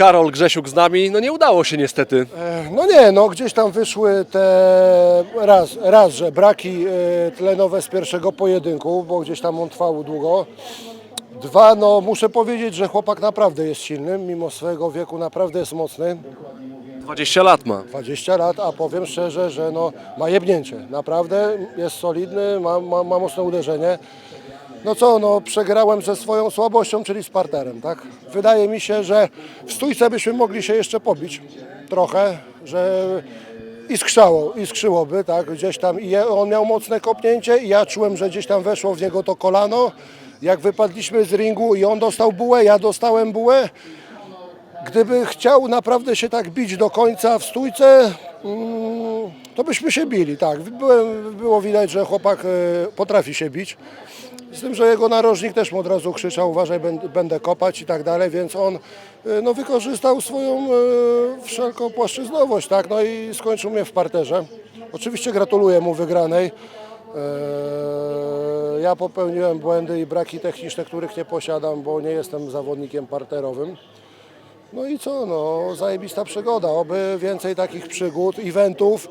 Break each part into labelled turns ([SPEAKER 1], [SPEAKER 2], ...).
[SPEAKER 1] Karol Grzesiuk z nami. No nie udało się niestety.
[SPEAKER 2] E, No nie, no gdzieś tam wyszły te raz, raz że braki e, tlenowe z pierwszego pojedynku, bo gdzieś tam on trwał długo. Dwa, no muszę powiedzieć, że chłopak naprawdę jest silny, mimo swojego wieku naprawdę jest mocny.
[SPEAKER 1] 20 lat ma.
[SPEAKER 2] 20 lat, a powiem szczerze, że no, ma jebnięcie. Naprawdę jest solidny, ma, ma, ma mocne uderzenie. No co, no przegrałem ze swoją słabością, czyli z parterem, tak? Wydaje mi się, że w stójce byśmy mogli się jeszcze pobić trochę, że iskrzało, iskrzyłoby, tak? Gdzieś tam i on miał mocne kopnięcie i ja czułem, że gdzieś tam weszło w niego to kolano. Jak wypadliśmy z ringu i on dostał bułę, ja dostałem bułę, Gdyby chciał naprawdę się tak bić do końca w stójce, mm, to byśmy się bili, tak. Było widać, że chłopak e, potrafi się bić. Z tym, że jego narożnik też mu od razu krzyczał, uważaj, będę, kopać i tak dalej, więc on e, no, wykorzystał swoją e, wszelką płaszczyznowość, tak, no i skończył mnie w parterze. Oczywiście gratuluję mu wygranej. E, Ja popełniłem błędy i braki techniczne, których nie posiadam, bo nie jestem zawodnikiem parterowym. No i co, no zajebista przygoda, oby więcej takich przygód, eventów.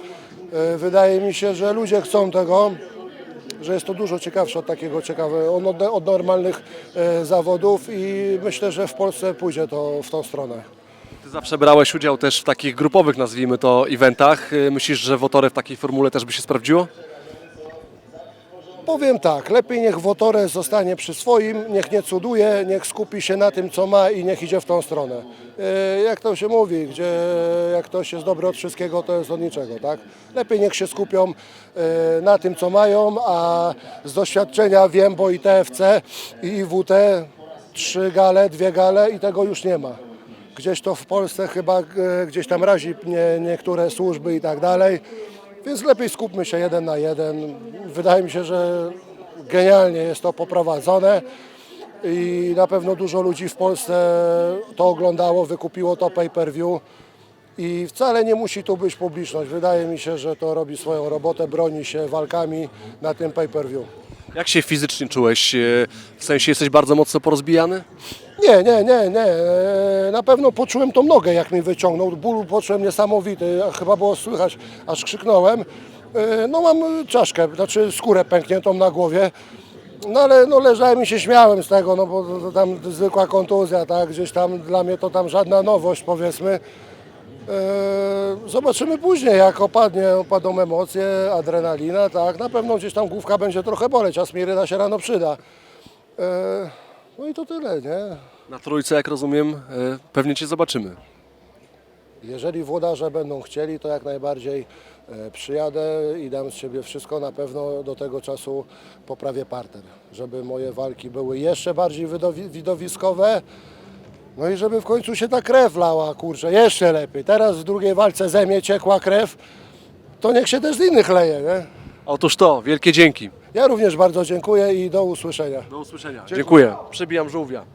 [SPEAKER 2] Wydaje mi się, że ludzie chcą tego, że jest to dużo ciekawsze od takiego ciekawe, od, od normalnych e, zawodów i myślę, że w Polsce pójdzie to w tą stronę.
[SPEAKER 1] Ty zawsze brałeś udział też w takich grupowych, nazwijmy to, eventach. Y, Myślisz, że Wotory w takiej formule też by się sprawdziło?
[SPEAKER 2] Powiem tak, lepiej niech Wotore zostanie przy swoim, niech nie cuduje, niech skupi się na tym, co ma i niech idzie w tą stronę. E, Jak to się mówi, gdzie jak ktoś jest dobry od wszystkiego, to jest od niczego, tak? Lepiej niech się skupią e, na tym, co mają, a z doświadczenia wiem, bo i TFC i IWT, trzy gale, dwie gale i tego już nie ma. Gdzieś to w Polsce chyba e, gdzieś tam razi nie, niektóre służby i tak dalej. Więc lepiej skupmy się jeden na jeden. Wydaje mi się, że genialnie jest to poprowadzone i na pewno dużo ludzi w Polsce to oglądało, wykupiło to pay-per-view i wcale nie musi tu być publiczność. Wydaje mi się, że to robi swoją robotę, broni się walkami na tym pay-per-view.
[SPEAKER 1] Jak się fizycznie czułeś? Y, W sensie jesteś bardzo mocno porozbijany?
[SPEAKER 2] Nie, nie, nie, nie. E, Na pewno poczułem tą nogę, jak mi wyciągnął. Ból poczułem niesamowity. Chyba było słychać, aż krzyknąłem. E, No mam czaszkę, znaczy skórę pękniętą na głowie. No ale no, leżałem i się śmiałem z tego, no bo to, to tam zwykła kontuzja, tak? Gdzieś tam dla mnie to tam żadna nowość, powiedzmy. E, Zobaczymy później, jak opadnie, opadną emocje, adrenalina, tak? Na pewno gdzieś tam główka będzie trochę boleć, a smiryna się rano przyda. No i to tyle, nie?
[SPEAKER 1] Na trójce, jak rozumiem, y, pewnie Cię zobaczymy.
[SPEAKER 2] Jeżeli włodarze będą chcieli, to jak najbardziej e, przyjadę i dam z siebie wszystko. Na pewno do tego czasu poprawię parter, żeby moje walki były jeszcze bardziej widowi- widowiskowe. No i żeby w końcu się ta krew lała, kurczę, jeszcze lepiej. Teraz w drugiej walce ze mnie ciekła krew, to niech się też z innych leje, nie?
[SPEAKER 1] Otóż to, wielkie dzięki.
[SPEAKER 2] Ja również bardzo dziękuję i do usłyszenia.
[SPEAKER 1] Do usłyszenia. Dziękuję. Przebijam żółwia.